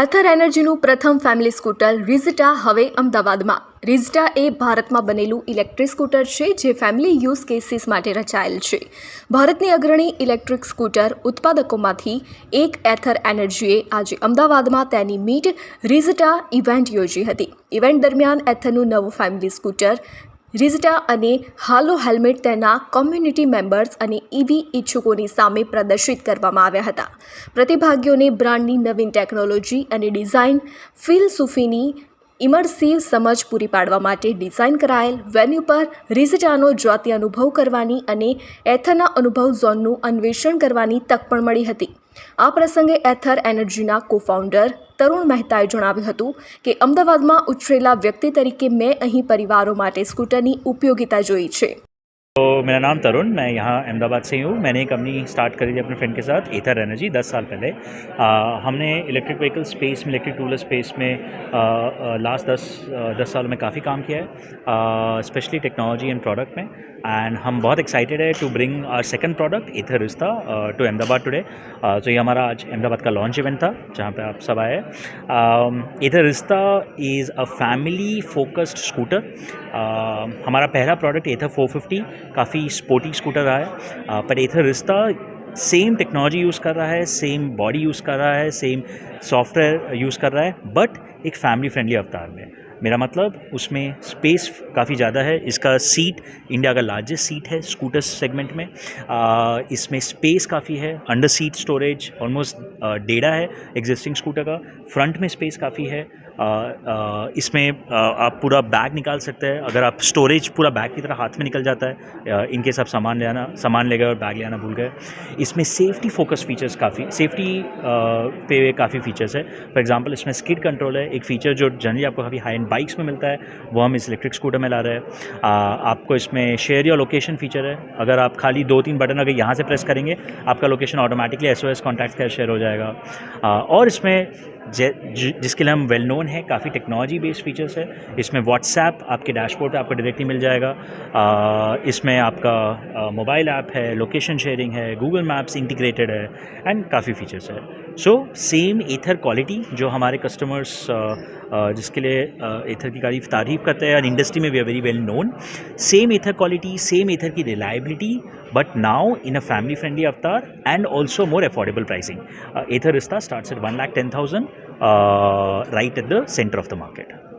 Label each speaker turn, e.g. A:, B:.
A: એથર એનર્જીનું પ્રથમ family scooter રિઝટા હવે અમદાવાદમાં. રિઝટા એ ભારતમાં બનેલું ઇલેક્ટ્રિક સ્કૂટર છે, જે ફેમિલી યુઝ કેસીસ માટે રચાયેલ છે. ભારતની અગ્રણી ઇલેક્ટ્રિક સ્કૂટર ઉત્પાદકોમાંથી એક એથર એનર્જીએ આજે અમદાવાદમાં તેની મીટ રિઝટા ઇવેન્ટ યોજી હતી. ઇવેન્ટ દરમિયાન એથરનું નવું ફેમિલી સ્કૂટર રિઝટા અને હાલો હેલ્મેટ તેના કોમ્યુનિટી મેમ્બર્સ અને ઈવી ઈચ્છુકોની સામે પ્રદર્શિત કરવામાં આવ્યા હતા. પ્રતિભાગીઓને બ્રાન્ડની નવીન ટેકનોલોજી અને ડિઝાઇન ફિલસૂફીની ઇમર્સિવ સમજ પૂરી પાડવા માટે ડિઝાઇન કરાયેલ વેન્યુ પર રિઝટાનો જ્યોતિ અનુભવ કરવાની અને એથના અનુભવ ઝોનનું અન્વેષણ કરવાની તક પણ મળી હતી. આ પ્રસંગે એથર એનર્જીના કો ફાઉન્ડર તરુણ મહેતાએ જણાવ્યું હતું કે અમદાવાદમાં ઉછરેલા વ્યક્તિ તરીકે મેં અહીં પરિવારો માટે સ્કૂટરની ઉપયોગિતા જોઈ છે
B: तो मेरा नाम तरुण मैं यहाँ अहमदाबाद से ही हूँ मैंने एक कंपनी स्टार्ट करी थी अपने फ्रेंड के साथ एथर एनर्जी दस साल पहले आ, हमने इलेक्ट्रिक व्हीकल स्पेस में इलेक्ट्रिक टू व्हीलर स्पेस में लास्ट दस दस सालों में काफ़ी काम किया है स्पेशली टेक्नोलॉजी एंड प्रोडक्ट में एंड हम बहुत एक्साइटेड है to bring our second product Ather Rizta to Ahmedabad today तो ये हमारा आज अहमदाबाद का लॉन्च इवेंट था, जहाँ पे आप सब आए Ather Rizta is a family focused scooter हमारा पहला प्रोडक्ट एथर 450 काफ़ी स्पोर्टी स्कूटर रहा है. पर एथर रिश्ता सेम टेक्नोलॉजी यूज़ कर रहा है सेम बॉडी यूज़ कर रहा है सेम सॉफ्टवेयर यूज़ कर रहा है बट एक फैमिली फ्रेंडली अवतार में मेरा मतलब उसमें स्पेस काफ़ी ज़्यादा है। इसका सीट इंडिया का लार्जेस्ट सीट है स्कूटर सेगमेंट में। आ, इसमें स्पेस काफ़ी है। अंडर सीट स्टोरेज ऑलमोस्ट डेढ़ा है एग्जिस्टिंग स्कूटर का। फ्रंट में स्पेस काफ़ी है। इसमें आप पूरा बैग निकाल सकते हैं। अगर आप स्टोरेज पूरा बैग की तरह हाथ में निकल जाता है इनकेस आप सामान ले आना, सामान ले गए और बैग ले आना भूल गए। इसमें सेफ्टी फोकस फीचर्स काफ़ी, सेफ्टी पे काफ़ी फीचर्स है। फॉर एग्जांपल इसमें स्किड कंट्रोल है। एक फीचर जो जनरली आपको काफ़ी हाई एंड बाइक्स में मिलता है, वो हम इस इलेक्ट्रिक स्कूटर में ला रहे हैं। आपको इसमें शेयर या लोकेशन फीचर है। अगर आप खाली दो तीन बटन अगर यहाँ से प्रेस करेंगे, आपका location automatically S O S contact का शेयर हो जाएगा। और इसमें जिसके लिए हम वेल नोन है, काफ़ी टेक्नोलॉजी बेस्ड फीचर्स है। इसमें व्हाट्सएप आपके डैशबोर्ड पे आपको डायरेक्टली मिल जाएगा। इसमें आपका मोबाइल ऐप है लोकेशन शेयरिंग है गूगल मैप्स इंटीग्रेटेड है एंड काफ़ी फीचर्स है। सो सेम एथर क्वालिटी जो हमारे कस्टमर्स जिसके लिए एथर की काफ़ी तारीफ़ करते हैं, और इंडस्ट्री में we are very well known same Ather quality same Ather की reliability but now in a family friendly अवतार and also more affordable pricing Ather Rizta start at one lakh ten thousand Uh, right at the center of the market.